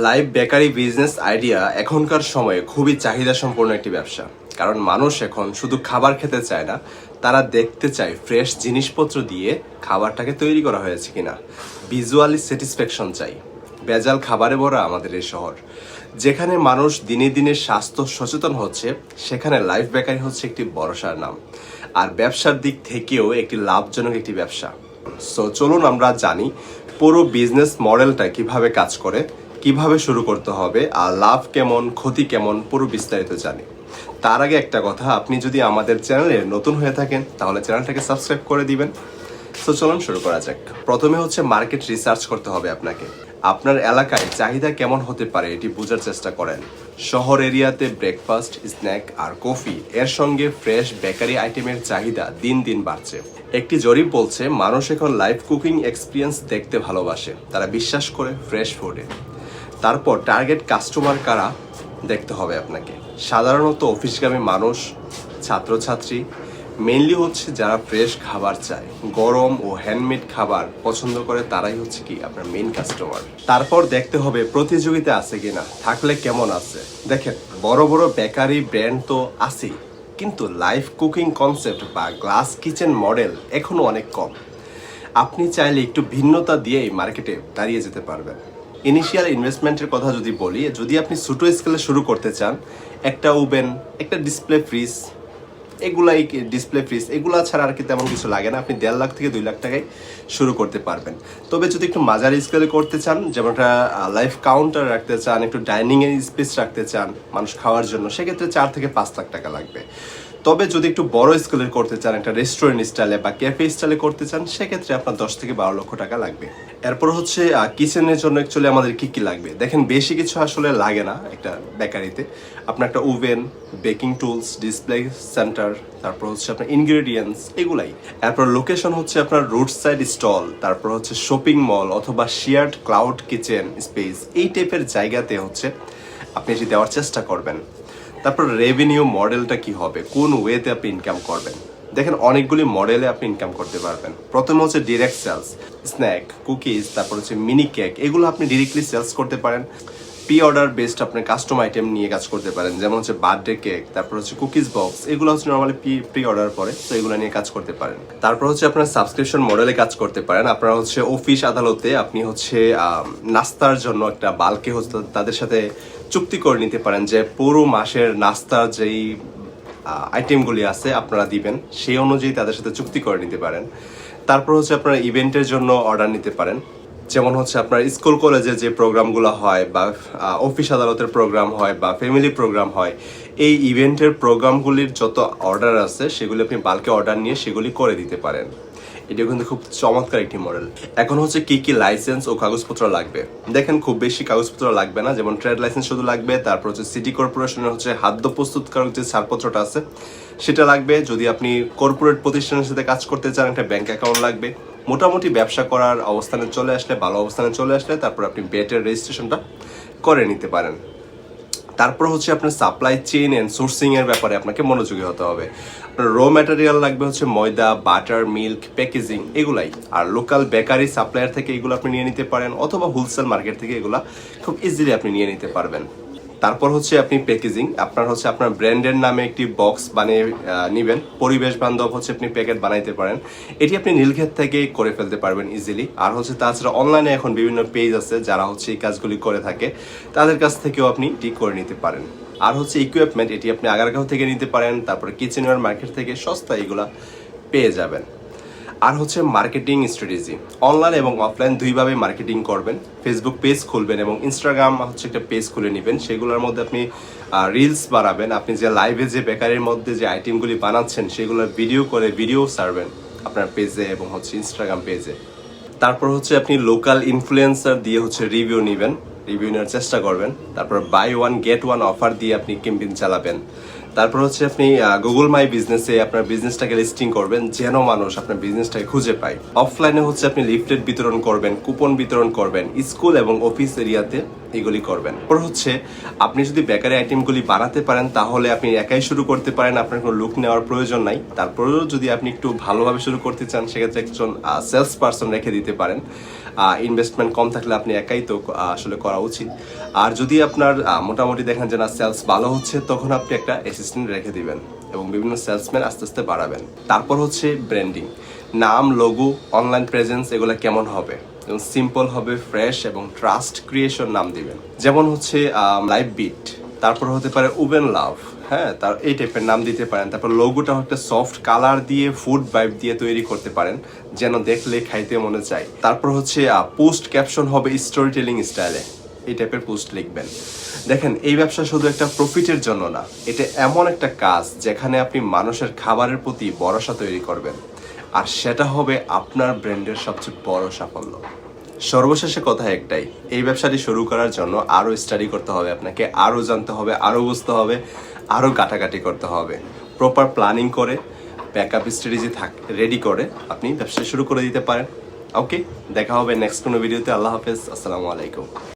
Live bakery business idea এখনকার সময়ে খুবই চাহিদা সম্পন্ন একটি ব্যবসা। কারণ মানুষ এখন শুধু খাবার খেতে চায় না, তারা দেখতে চায় ফ্রেশ জিনিসপত্র দিয়ে খাবারটাকে তৈরি করা হয়েছে কিনা। ভিজুয়ালি স্যাটিসফ্যাকশন চাই। ভেজাল খাবারে ভরা আমাদের এই শহর। যেখানে মানুষ দিনে দিনে স্বাস্থ্য সচেতন হচ্ছে, সেখানে লাইফ বেকারি হচ্ছে একটি ভরসার নাম। আর ব্যবসার দিক থেকেও একটি লাভজনক একটি ব্যবসা। সো চলুন আমরা জানি পুরো বিজনেস মডেলটা কীভাবে কাজ করে কীভাবে শুরু করতে হবে আর লাভ কেমন, ক্ষতি কেমন, পুরো বিস্তারিত জানি। তার আগে একটা কথা, আপনি যদি আমাদের চ্যানেলে নতুন হয়ে থাকেন, তাহলে চ্যানেলটাকে সাবস্ক্রাইব করে দিবেন। তো চলুন শুরু করা যাক। প্রথমে হচ্ছে মার্কেট রিসার্চ করতে হবে আপনাকে। আপনার এলাকায় চাহিদা কেমন হতে পারে, এটি বোঝার চেষ্টা করেন। শহর এরিয়াতে ব্রেকফাস্ট স্ন্যাক আর কফি এর সঙ্গে ফ্রেশ বেকারি আইটেমের চাহিদা দিন দিন বাড়ছে। একটি জরিপ বলছে, মানুষ এখন লাইভ কুকিং এক্সপিরিয়েন্স দেখতে ভালোবাসে। তারা বিশ্বাস করে ফ্রেশ ফুডে তারপর টার্গেট কাস্টমার কারা দেখতে হবে আপনাকে। সাধারণত অফিসগামী মানুষ, ছাত্রছাত্রী মেনলি হচ্ছে যারা ফ্রেশ খাবার চায়। গরম ও হ্যান্ডমেড খাবার পছন্দ করে তারাই হচ্ছে কি আপনার মেইন কাস্টমার তারপর দেখতে হবে প্রতিযোগিতা আছে কিনা, থাকলে কেমন আছে। দেখেন, বড় বড় বেকারি ব্র্যান্ড তো আছেই, কিন্তু লাইভ কুকিং কনসেপ্ট বা গ্লাস কিচেন মডেল এখনও অনেক কম। আপনি চাইলে একটু ভিন্নতা দিয়েই মার্কেটে দাঁড়িয়ে যেতে পারবেন। ইনিশিয়াল ইনভেস্টমেন্টের কথা যদি বলি, যদি আপনি ছোটো স্কেলে শুরু করতে চান, একটা ওভেন, একটা ডিসপ্লে ফ্রিজ এগুলাই ডিসপ্লে ফ্রিজ এগুলা ছাড়া আর কি তেমন কিছু লাগে না। আপনি দেড় লাখ থেকে দুই লাখ টাকায় শুরু করতে পারবেন। তবে যদি একটু মাঝারি স্কেলে করতে চান, যেমন একটা লাইফ কাউন্টার রাখতে চান, একটু ডাইনিংয়ের স্পেস রাখতে চান মানুষ খাওয়ার জন্য, সেক্ষেত্রে চার থেকে পাঁচ লাখ টাকা লাগবে। তবে যদি একটু বড় স্কেলের করতে চান, একটা রেস্টুরেন্ট স্টাইলে বা ক্যাফে স্টাইলে করতে চান, সেক্ষেত্রে আপনার দশ থেকে বারো লক্ষ টাকা লাগবে। এরপর হচ্ছে কিচেনের জন্য অ্যাকচুয়ালি আমাদের কি কি লাগবে? দেখেন, বেশি কিছু আসলে লাগে না একটা বেকারিতে আপনার একটা oven baking tools display centre তারপর হচ্ছে আপনার ইনগ্রেডিয়েন্টস এগুলাই। এরপর লোকেশন হচ্ছে আপনার রোড সাইড স্টল তারপর হচ্ছে শপিং মল অথবা শেয়ার্ড ক্লাউড কিচেন স্পেস এই টাইপের জায়গাতে হচ্ছে, আপনি এটি দেওয়ার চেষ্টা করবেন। তারপর রেভিনিউ মডেলটা কি হবে? কোন ওয়েতে আপনি ইনকাম করবেন? দেখেন, অনেকগুলি মডেলে আপনি ইনকাম করতে পারবেন। প্রথমে হচ্ছে ডিরেক্ট সেলস স্ন্যাক কুকিজ তারপর হচ্ছে মিনি কেক এগুলো আপনি ডিরেক্টলি সেলস করতে পারেন। প্রি অর্ডার বেসড আপনি কাস্টম আইটেম নিয়ে কাজ করতে পারেন, যেমন হচ্ছে বার্থডে কেক তারপর হচ্ছে কুকিজ বক্স এগুলো হচ্ছে নর্মালি প্রি অর্ডার পরে, তো এগুলো নিয়ে কাজ করতে পারেন। তারপর হচ্ছে আপনার সাবস্ক্রিপশন মডেলে কাজ করতে পারেন। আপনারা হচ্ছে অফিস আদালতে আপনি হচ্ছে নাস্তার জন্য একটা বালকে হচ্ছে তাদের সাথে চুক্তি করে নিতে পারেন যে পুরো মাসের নাস্তার যেই আইটেমগুলি আছে আপনারা দিবেন, সেই অনুযায়ী তাদের সাথে চুক্তি করে নিতে পারেন। তারপর হচ্ছে আপনারা ইভেন্টের জন্য অর্ডার নিতে পারেন। যেমন হচ্ছে আপনার স্কুল, কলেজে যে প্রোগ্রামগুলো হয় বা অফিস আদালতের প্রোগ্রাম হয় বা ফ্যামিলি প্রোগ্রাম হয়, এই ইভেন্টের প্রোগ্রামগুলির যত অর্ডার আছে, সেগুলি আপনি বাল্কে অর্ডার নিয়ে সেগুলি করে দিতে পারেন। এটা কিন্তু খুব চমৎকার একটি মডেল এখন হচ্ছে কি কি লাইসেন্স ও কাগজপত্র লাগবে? দেখেন, খুব বেশি কাগজপত্র লাগবে না, যেমন ট্রেড লাইসেন্স শুধু লাগবে, তারপর হচ্ছে সিটি কর্পোরেশনের হচ্ছে খাদ্য প্রস্তুতকারক যে ছাড়পত্রটা আছে, সেটা লাগবে। যদি আপনি কর্পোরেট প্রতিষ্ঠানের সাথে কাজ করতে চান, একটা ব্যাংক অ্যাকাউন্ট লাগবে। মোটামুটি ব্যবসা করার অবস্থানে চলে আসলে, ভালো অবস্থানে চলে আসলে, তারপর আপনি বেটের রেজিস্ট্রেশনটা করে নিতে পারেন। তারপর হচ্ছে আপনার সাপ্লাই চেইন সোর্সিং এর ব্যাপারে আপনাকে মনোযোগী হতে হবে। আপনার র ম্যাটেরিয়াল লাগবে হচ্ছে ময়দা বাটার মিল্ক প্যাকেজিং এগুলাই। আর লোকাল বেকারি সাপ্লায়ার থেকে এগুলো আপনি নিয়ে নিতে পারেন, অথবা হোলসেল মার্কেট থেকে এগুলা খুব ইজিলি আপনি নিয়ে নিতে পারবেন। তারপর হচ্ছে আপনি প্যাকেজিং আপনার হচ্ছে আপনার ব্র্যান্ডের নামে একটি বক্স বানিয়ে নিবেন। পরিবেশ বান্ধব হচ্ছে আপনি প্যাকেট বানাইতে পারেন। এটি আপনি নীলক্ষেত থেকে করে ফেলতে পারবেন ইজিলি আর হচ্ছে তাছাড়া অনলাইনে এখন বিভিন্ন পেজ আছে যারা হচ্ছে এই কাজগুলি করে থাকে। তাদের কাছ থেকেও আপনি এটি করে নিতে পারেন। আর হচ্ছে ইকুইপমেন্ট এটি আপনি আগারগাঁও থেকে নিতে পারেন, তারপরে কিচেনওয়ার মার্কেট থেকে সস্তা এগুলা পেয়ে যাবেন। আর হচ্ছে মার্কেটিং স্ট্র্যাটেজি অনলাইন এবং অফলাইন দুইভাবে মার্কেটিং করবেন। ফেসবুক পেজ খুলবেন এবং ইনস্টাগ্রাম হচ্ছে একটা পেজ খুলে নেবেন। সেগুলোর মধ্যে আপনি রিলস বানাবেন। আপনি যে লাইভে যে বেকারির মধ্যে যে আইটেমগুলি বানাচ্ছেন, সেগুলোর ভিডিও করে ভিডিও সারবেন আপনার পেজে এবং হচ্ছে ইনস্টাগ্রাম পেজে তারপর হচ্ছে আপনি লোকাল ইনফ্লুয়েন্সার দিয়ে হচ্ছে রিভিউ নেবেন। রিভিউ নেওয়ার চেষ্টা করবেন। তারপর buy one get one offer দিয়ে আপনি ক্যাম্পেইন চালাবেন। তারপর হচ্ছে আপনি গুগল মাই বিজনেসে আপনার বিজনেসটাকে লিস্টিং করবেন, যেন মানুষ আপনার বিজনেসটাকে খুঁজে পায়। অফলাইনে হচ্ছে আপনি লিফলেট বিতরণ করবেন কুপন বিতরণ করবেন স্কুল এবং অফিস এরিয়াতে এগুলি করবেন। তারপর হচ্ছে আপনি যদি বেকারি আইটেমগুলি বানাতে পারেন, তাহলে আপনি একাই শুরু করতে পারেন, আপনার কোনো লুক নেওয়ার প্রয়োজন নাই। তারপরেও যদি আপনি একটু ভালোভাবে শুরু করতে চান, সেক্ষেত্রে একজন সেলস পার্সন রেখে দিতে পারেন। ইনভেস্টমেন্ট কম থাকলে আপনি একাই তো আসলে করা উচিত। আর যদি আপনার মোটামুটি দেখেন যে না সেলস ভালো হচ্ছে, তখন আপনি একটা অ্যাসিস্ট্যান্ট রেখে দিবেন এবং বিভিন্ন সেলসম্যান আস্তে আস্তে বাড়াবেন। তারপর হচ্ছে ব্র্যান্ডিং নাম লোগো অনলাইন প্রেজেন্স এগুলো কেমন হবে? এবং সিম্পল হবে ফ্রেশ এবং ট্রাস্ট ক্রিয়েশন নাম দিবেন। যেমন হচ্ছে লাইভ বিট তারপর হতে পারে উবেন লাভ হ্যাঁ তার এই টাইপের নাম দিতে পারেন। তারপর লোগোটা একটা সফট কালার দিয়ে ফুড বাইব দিয়ে তৈরি করতে পারেন, যেন দেখলে খাইতে মনে চায়। তারপর হচ্ছে পোস্ট ক্যাপশন হবে স্টোরি টেলিং স্টাইলে এই টাইপের পোস্ট লিখবেন। দেখেন, এই ব্যবসা শুধু একটা প্রফিটের জন্য না, এটা এমন একটা কাজ যেখানে আপনি মানুষের খাবারের প্রতি ভরসা তৈরি করবেন। আর সেটা হবে আপনার ব্র্যান্ডের সবচেয়ে বড় সাফল্য। সর্বশেষে কথা একটাই, এই ব্যবসাটি শুরু করার জন্য আরও স্টাডি করতে হবে আপনাকে আরও জানতে হবে আরও বুঝতে হবে। আরও কাটাকাটি করতে হবে। প্রপার প্ল্যানিং করে ব্যাকআপ স্ট্র্যাটেজি থাক রেডি করে আপনি ব্যবসা শুরু করে দিতে পারেন। ওকে দেখা হবে নেক্সট কোনো ভিডিওতে আল্লাহ হাফেজ। আসসালামু আলাইকুম।